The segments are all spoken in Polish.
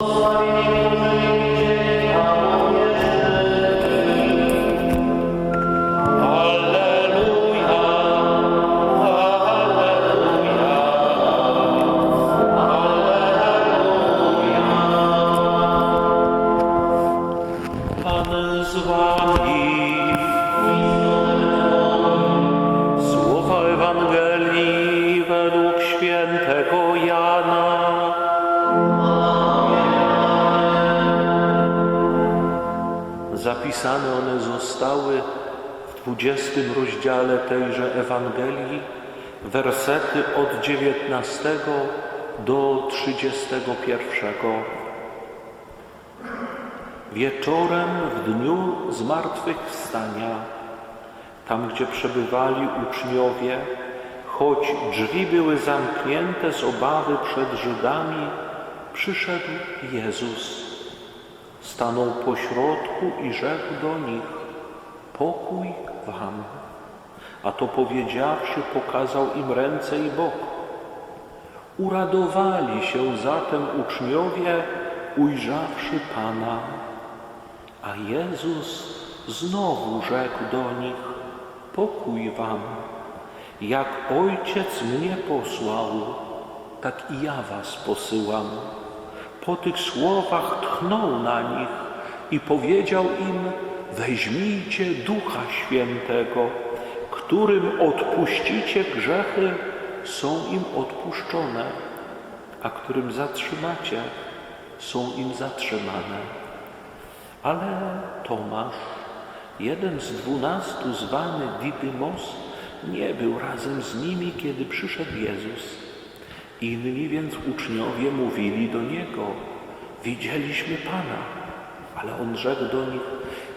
Lord, od 19 do 31. Wieczorem w dniu zmartwychwstania, tam gdzie przebywali uczniowie, choć drzwi były zamknięte z obawy przed Żydami, przyszedł Jezus. Stanął pośrodku i rzekł do nich: Pokój wam. A to powiedziawszy, pokazał im ręce i bok. Uradowali się zatem uczniowie, ujrzawszy Pana. A Jezus znowu rzekł do nich: Pokój wam. Jak Ojciec mnie posłał, tak i ja was posyłam. Po tych słowach tchnął na nich i powiedział im: Weźmijcie Ducha Świętego, którym odpuścicie grzechy, są im odpuszczone, a którym zatrzymacie, są im zatrzymane. Ale Tomasz, jeden z dwunastu zwany Didymos, nie był razem z nimi, kiedy przyszedł Jezus. Inni więc uczniowie mówili do Niego, widzieliśmy Pana. Ale On rzekł do nich,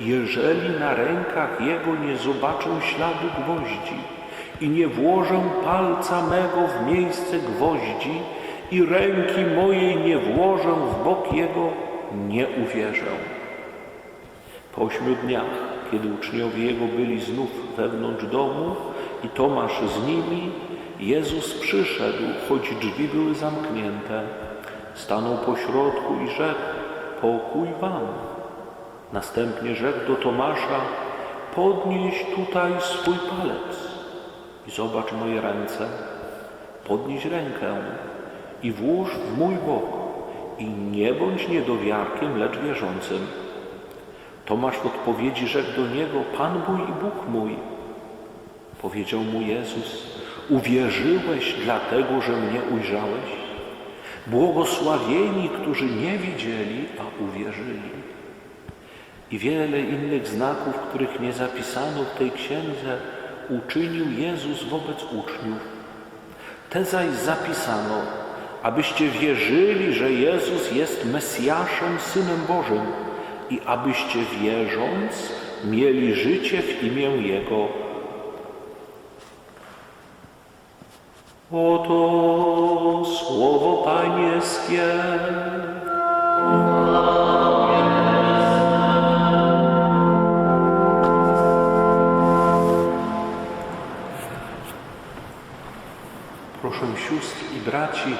jeżeli na rękach Jego nie zobaczę śladu gwoździ i nie włożę palca mego w miejsce gwoździ i ręki mojej nie włożę w bok Jego, nie uwierzę. Po ośmiu dniach, kiedy uczniowie Jego byli znów wewnątrz domu i Tomasz z nimi, Jezus przyszedł, choć drzwi były zamknięte. Stanął pośrodku i rzekł, pokój wam. Następnie rzekł do Tomasza, podnieś tutaj swój palec i zobacz moje ręce. Podnieś rękę i włóż w mój bok i nie bądź niedowiarkiem, lecz wierzącym. Tomasz w odpowiedzi rzekł do niego, Pan mój i Bóg mój. Powiedział mu Jezus, uwierzyłeś dlatego, że mnie ujrzałeś? Błogosławieni, którzy nie widzieli, a uwierzyli. I wiele innych znaków, których nie zapisano w tej księdze, uczynił Jezus wobec uczniów. Te zaś zapisano, abyście wierzyli, że Jezus jest Mesjaszem, Synem Bożym i abyście wierząc mieli życie w imię Jego. Oto słowo Pańskie. Braci,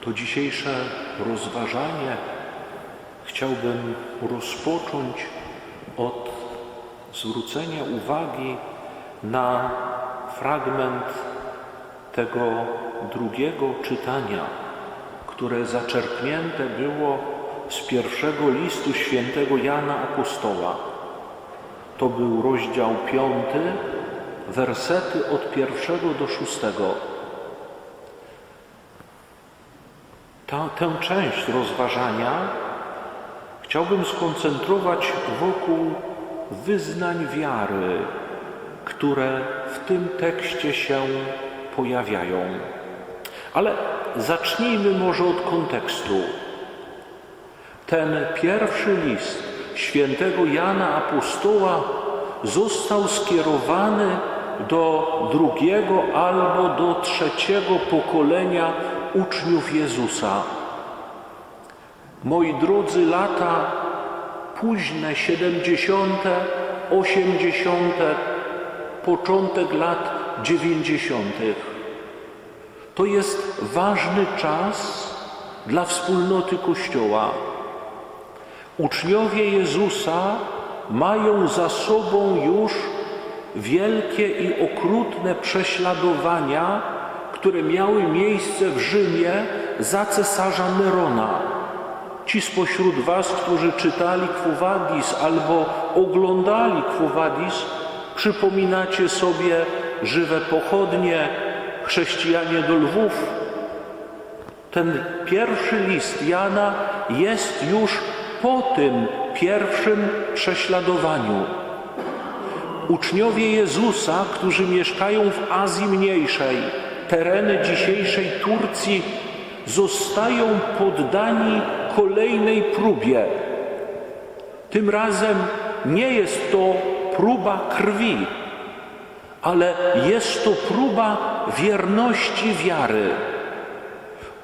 to dzisiejsze rozważanie chciałbym rozpocząć od zwrócenia uwagi na fragment tego drugiego czytania, które zaczerpnięte było z pierwszego listu świętego Jana Apostoła. To był rozdział piąty, wersety od pierwszego do szóstego. Ta, tę część rozważania chciałbym skoncentrować wokół wyznań wiary, które w tym tekście się pojawiają. Ale zacznijmy może od kontekstu. Ten pierwszy list świętego Jana Apostoła został skierowany do drugiego albo do trzeciego pokolenia uczniów Jezusa. Moi drodzy, lata późne, siedemdziesiąte, osiemdziesiąte, początek lat dziewięćdziesiątych. To jest ważny czas dla wspólnoty Kościoła. Uczniowie Jezusa mają za sobą już wielkie i okrutne prześladowania, które miały miejsce w Rzymie za cesarza Nerona. Ci spośród Was, którzy czytali Quo Vadis albo oglądali Quo Vadis, przypominacie sobie żywe pochodnie, chrześcijanie do lwów. Ten pierwszy list Jana jest już po tym pierwszym prześladowaniu. Uczniowie Jezusa, którzy mieszkają w Azji Mniejszej, tereny dzisiejszej Turcji, zostają poddani kolejnej próbie. Tym razem nie jest to próba krwi, ale jest to próba wierności wiary.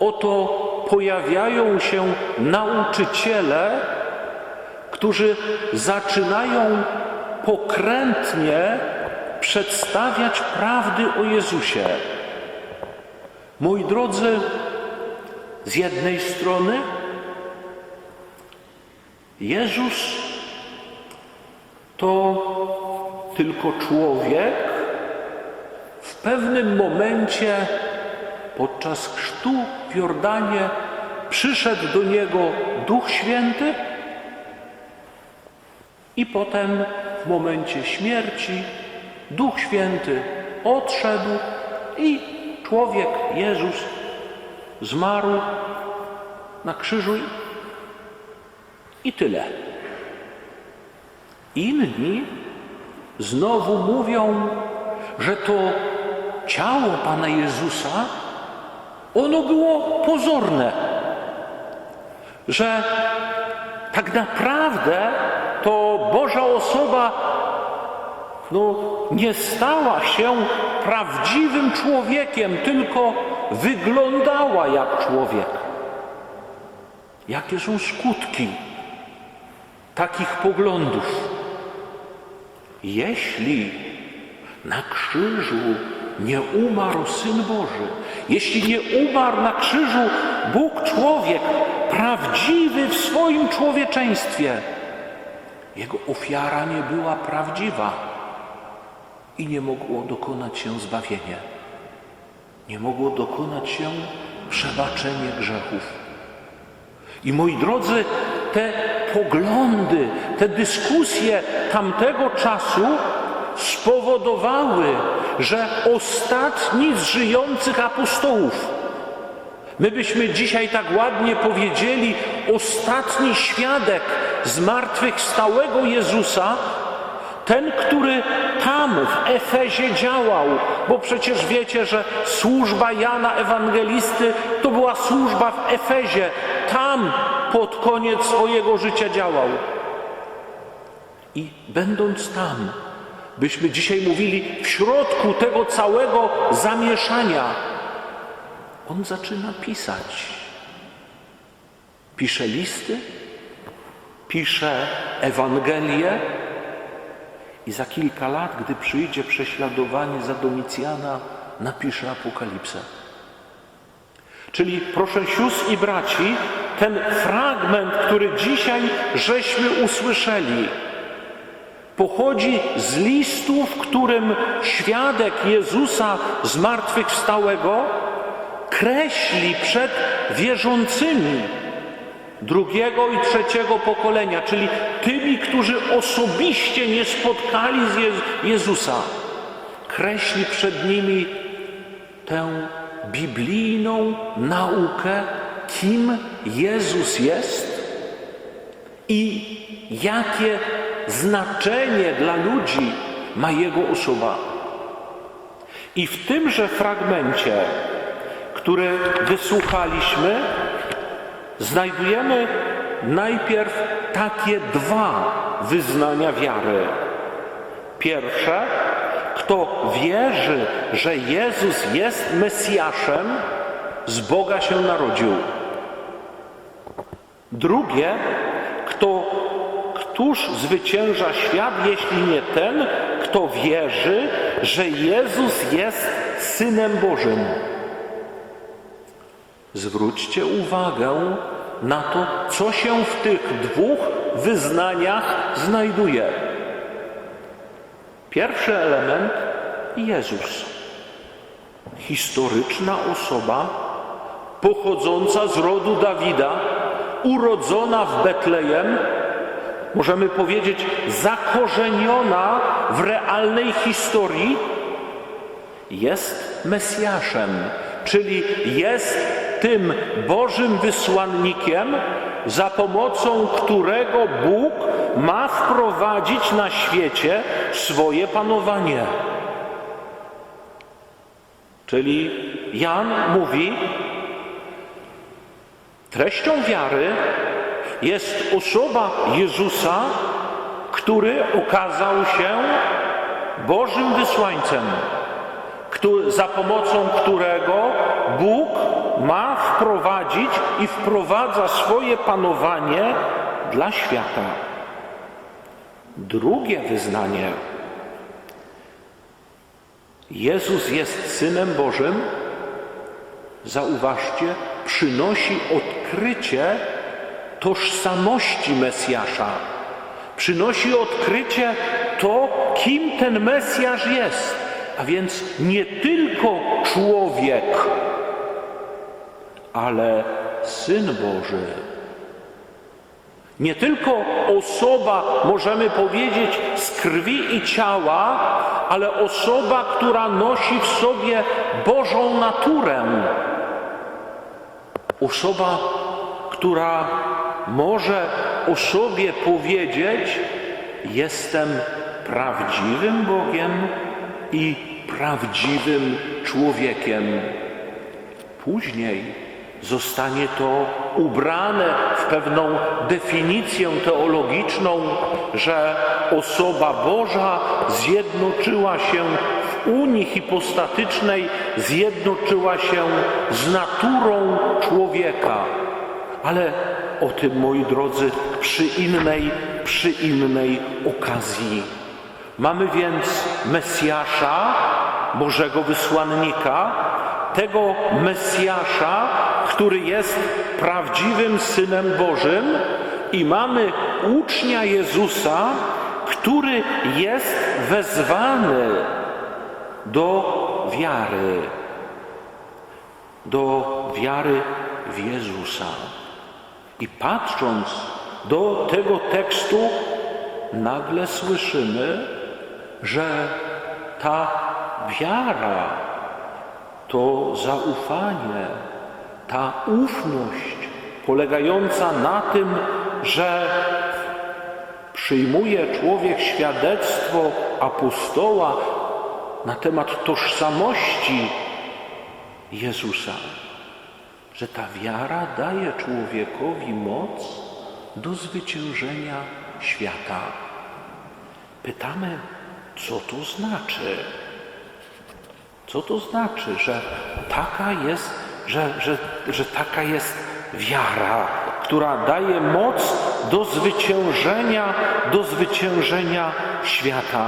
Oto pojawiają się nauczyciele, którzy zaczynają pokrętnie przedstawiać prawdy o Jezusie. Moi drodzy, z jednej strony Jezus to tylko człowiek w pewnym momencie podczas chrztu w Jordanie przyszedł do niego Duch Święty i potem w momencie śmierci Duch Święty odszedł i człowiek Jezus zmarł na krzyżu i- tyle. Inni znowu mówią, że to ciało Pana Jezusa, ono było pozorne, że tak naprawdę to Boża osoba no, nie stała się prawdziwym człowiekiem, tylko wyglądała jak człowiek. Jakie są skutki takich poglądów? Jeśli na krzyżu nie umarł Syn Boży, jeśli nie umarł na krzyżu Bóg człowiek, prawdziwy w swoim człowieczeństwie, jego ofiara nie była prawdziwa i nie mogło dokonać się zbawienie. Nie mogło dokonać się przebaczenie grzechów. I moi drodzy, te poglądy, te dyskusje tamtego czasu spowodowały, że ostatni z żyjących apostołów, my byśmy dzisiaj tak ładnie powiedzieli, ostatni świadek zmartwychwstałego Jezusa, ten, który tam w Efezie działał, bo przecież wiecie, że służba Jana Ewangelisty to była służba w Efezie. Tam pod koniec swojego życia działał. I będąc tam, byśmy dzisiaj mówili, w środku tego całego zamieszania, on zaczyna pisać. Pisze listy, pisze Ewangelię, i za kilka lat, gdy przyjdzie prześladowanie za Domicjana, napisze Apokalipsę. Czyli proszę sióstr i braci, ten fragment, który dzisiaj żeśmy usłyszeli, pochodzi z listu, w którym świadek Jezusa zmartwychwstałego kreśli przed wierzącymi drugiego i trzeciego pokolenia, czyli tymi, którzy osobiście nie spotkali Jezusa, kreśli przed nimi tę biblijną naukę, kim Jezus jest i jakie znaczenie dla ludzi ma Jego osoba. I w tymże fragmencie, który wysłuchaliśmy, znajdujemy najpierw takie dwa wyznania wiary. Pierwsze, kto wierzy, że Jezus jest Mesjaszem, z Boga się narodził. Drugie, kto, któż zwycięża świat, jeśli nie ten, kto wierzy, że Jezus jest Synem Bożym. Zwróćcie uwagę na to, co się w tych dwóch wyznaniach znajduje. Pierwszy element Jezus. Historyczna osoba pochodząca z rodu Dawida, urodzona w Betlejem, możemy powiedzieć zakorzeniona w realnej historii, jest Mesjaszem, czyli jest tym Bożym wysłannikiem, za pomocą którego Bóg ma wprowadzić na świecie swoje panowanie. Czyli Jan mówi, treścią wiary jest osoba Jezusa, który okazał się Bożym wysłańcem, któ- za pomocą którego Bóg ma wprowadzić i wprowadza swoje panowanie dla świata. Drugie wyznanie. Jezus jest Synem Bożym, zauważcie, przynosi odkrycie tożsamości Mesjasza. Przynosi odkrycie to, kim ten Mesjasz jest. A więc nie tylko człowiek, ale Syn Boży. Nie tylko osoba, możemy powiedzieć, z krwi i ciała, ale osoba, która nosi w sobie Bożą naturę. Osoba, która może o sobie powiedzieć: Jestem prawdziwym Bogiem i prawdziwym człowiekiem. Później zostanie to ubrane w pewną definicję teologiczną, że osoba Boża zjednoczyła się w unii hipostatycznej, zjednoczyła się z naturą człowieka. Ale o tym, moi drodzy, przy innej, przy innej okazji. Mamy więc Mesjasza, Bożego wysłannika, tego Mesjasza, który jest prawdziwym Synem Bożym i mamy ucznia Jezusa, który jest wezwany do wiary, do wiary w Jezusa. I patrząc do tego tekstu, nagle słyszymy, że ta wiara, to zaufanie, ta ufność polegająca na tym, że przyjmuje człowiek świadectwo apostoła na temat tożsamości Jezusa, że ta wiara daje człowiekowi moc do zwyciężenia świata. Pytamy, co to znaczy? Co to znaczy, że taka jest, że, że, że taka jest wiara, która daje moc do zwyciężenia, do zwyciężenia świata?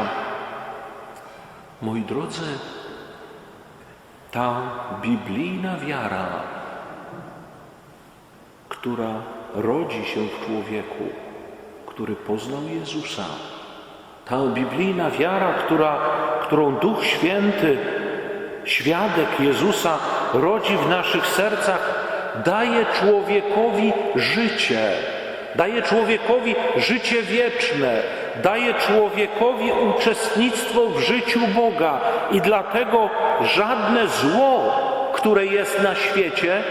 Moi drodzy, ta biblijna wiara, która rodzi się w człowieku, który poznał Jezusa, ta biblijna wiara, która, którą Duch Święty świadek Jezusa rodzi w naszych sercach, daje człowiekowi życie, daje człowiekowi życie wieczne, daje człowiekowi uczestnictwo w życiu Boga. I dlatego żadne zło, które jest na świecie,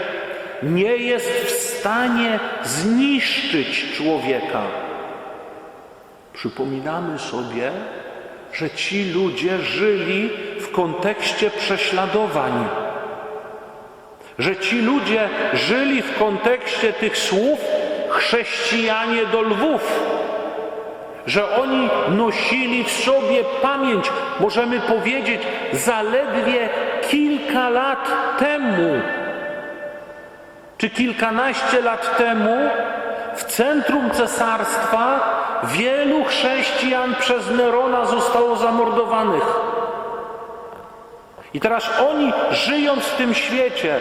nie jest w stanie zniszczyć człowieka. Przypominamy sobie, że ci ludzie żyli w kontekście prześladowań, że ci ludzie żyli w kontekście tych słów chrześcijanie do lwów, że oni nosili w sobie pamięć, możemy powiedzieć, zaledwie kilka lat temu, czy kilkanaście lat temu, w centrum cesarstwa wielu chrześcijan przez Nerona zostało zamordowanych. I teraz oni, żyjąc w tym świecie,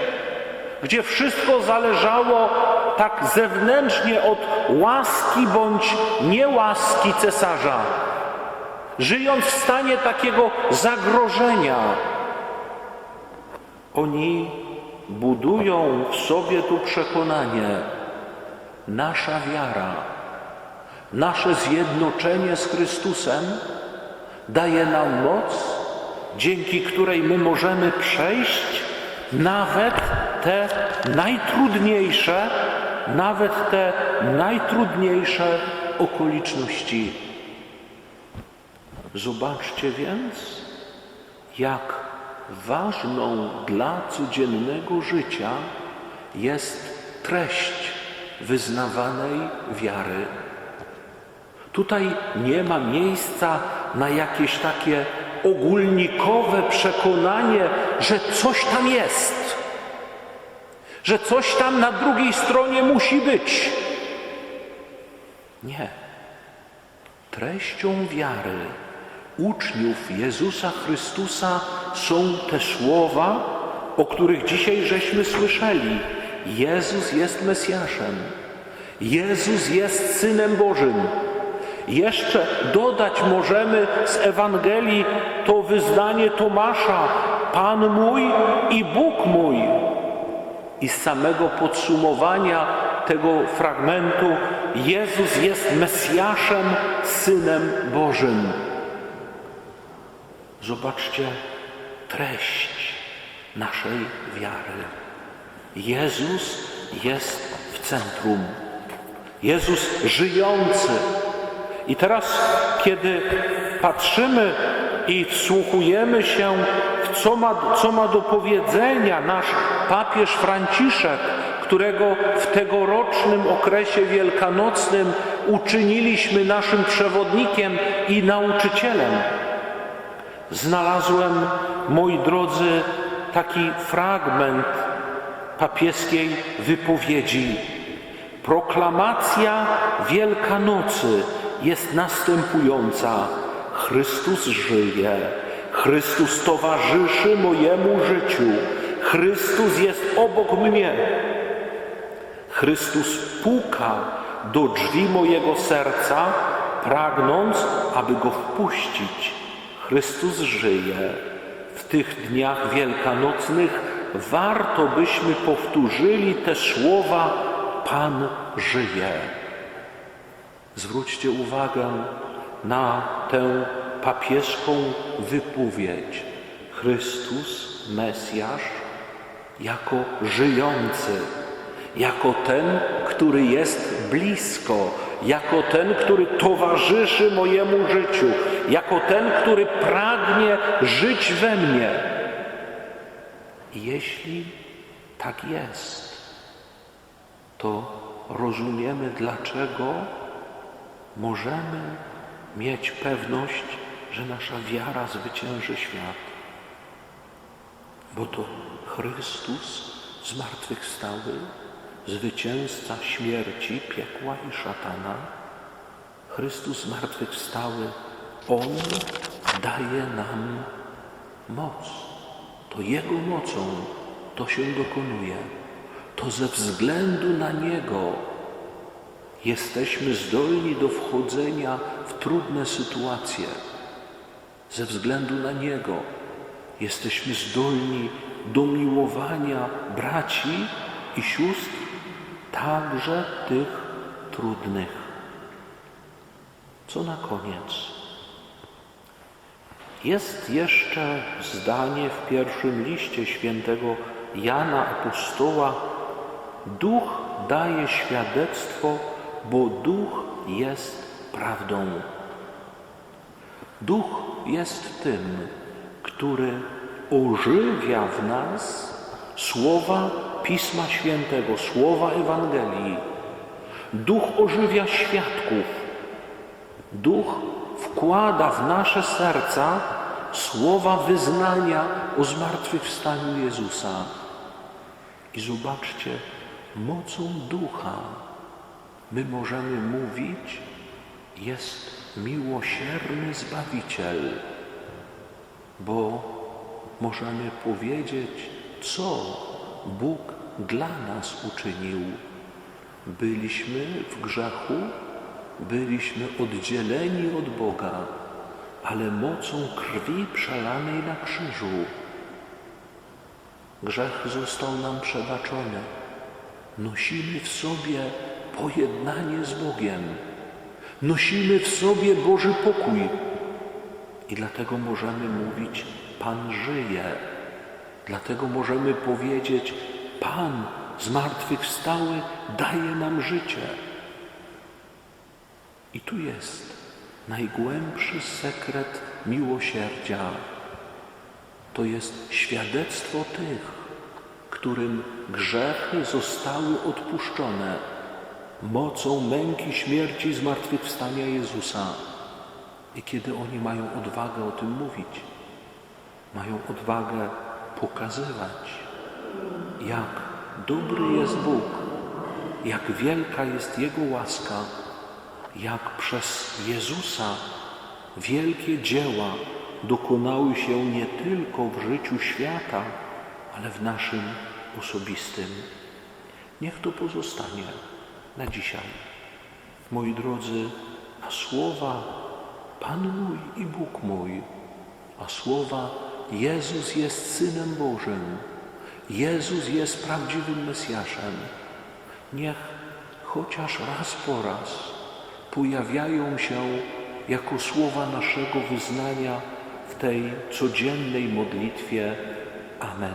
gdzie wszystko zależało tak zewnętrznie od łaski bądź niełaski cesarza, żyjąc w stanie takiego zagrożenia, oni budują w sobie tu przekonanie, nasza wiara, nasze zjednoczenie z Chrystusem daje nam moc, dzięki której my możemy przejść nawet te najtrudniejsze, nawet te najtrudniejsze okoliczności. Zobaczcie więc, jak ważną dla codziennego życia jest treść wyznawanej wiary. Tutaj nie ma miejsca na jakieś takie ogólnikowe przekonanie, że coś tam jest, że coś tam na drugiej stronie musi być. Nie. Treścią wiary uczniów Jezusa Chrystusa są te słowa, o których dzisiaj żeśmy słyszeli. Jezus jest Mesjaszem. Jezus jest Synem Bożym. Jeszcze dodać możemy z Ewangelii to wyznanie Tomasza: Pan mój i Bóg mój. I z samego podsumowania tego fragmentu Jezus jest Mesjaszem, Synem Bożym. Zobaczcie treść naszej wiary. Jezus jest w centrum. Jezus żyjący. I teraz, kiedy patrzymy i wsłuchujemy się co ma, co ma do powiedzenia nasz papież Franciszek, którego w tegorocznym okresie wielkanocnym uczyniliśmy naszym przewodnikiem i nauczycielem, znalazłem, moi drodzy, taki fragment papieskiej wypowiedzi. Proklamacja Wielkanocy jest następująca. Chrystus żyje, Chrystus towarzyszy mojemu życiu, Chrystus jest obok mnie. Chrystus puka do drzwi mojego serca, pragnąc, aby go wpuścić. Chrystus żyje. W tych dniach wielkanocnych warto byśmy powtórzyli te słowa: Pan żyje. Zwróćcie uwagę na tę papieską wypowiedź. Chrystus, Mesjasz, jako żyjący, jako ten, który jest blisko, jako ten, który towarzyszy mojemu życiu, jako ten, który pragnie żyć we mnie. Jeśli tak jest, to rozumiemy, dlaczego możemy mieć pewność, że nasza wiara zwycięży świat. Bo to Chrystus zmartwychwstały, zwycięzca śmierci, piekła i szatana, Chrystus zmartwychwstały, On daje nam moc. To Jego mocą to się dokonuje. To ze względu na Niego jesteśmy zdolni do wchodzenia w trudne sytuacje. Ze względu na Niego jesteśmy zdolni do miłowania braci i sióstr, także tych trudnych. Co na koniec? Jest jeszcze zdanie w pierwszym liście świętego Jana Apostoła: Duch daje świadectwo, bo Duch jest prawdą. Duch jest tym, który ożywia w nas słowa Pisma Świętego, słowa Ewangelii. Duch ożywia świadków. Duch wkłada w nasze serca słowa wyznania o zmartwychwstaniu Jezusa. I zobaczcie, mocą ducha my możemy mówić, jest miłosierny Zbawiciel, bo możemy powiedzieć, co Bóg dla nas uczynił. Byliśmy w grzechu, byliśmy oddzieleni od Boga, ale mocą krwi przelanej na krzyżu grzech został nam przebaczony. Nosimy w sobie pojednanie z Bogiem. Nosimy w sobie Boży pokój. I dlatego możemy mówić: Pan żyje. Dlatego możemy powiedzieć: Pan zmartwychwstały daje nam życie. I tu jest najgłębszy sekret miłosierdzia. To jest świadectwo tych, którym grzechy zostały odpuszczone mocą męki, śmierci, zmartwychwstania Jezusa. I kiedy oni mają odwagę o tym mówić, mają odwagę pokazywać, jak dobry jest Bóg, jak wielka jest Jego łaska, jak przez Jezusa wielkie dzieła dokonały się nie tylko w życiu świata, ale w naszym osobistym. Niech to pozostanie na dzisiaj. Moi drodzy, a słowa Pan mój i Bóg mój, a słowa Jezus jest Synem Bożym, Jezus jest prawdziwym Mesjaszem. Niech chociaż raz po raz pojawiają się jako słowa naszego wyznania w tej codziennej modlitwie. Amen.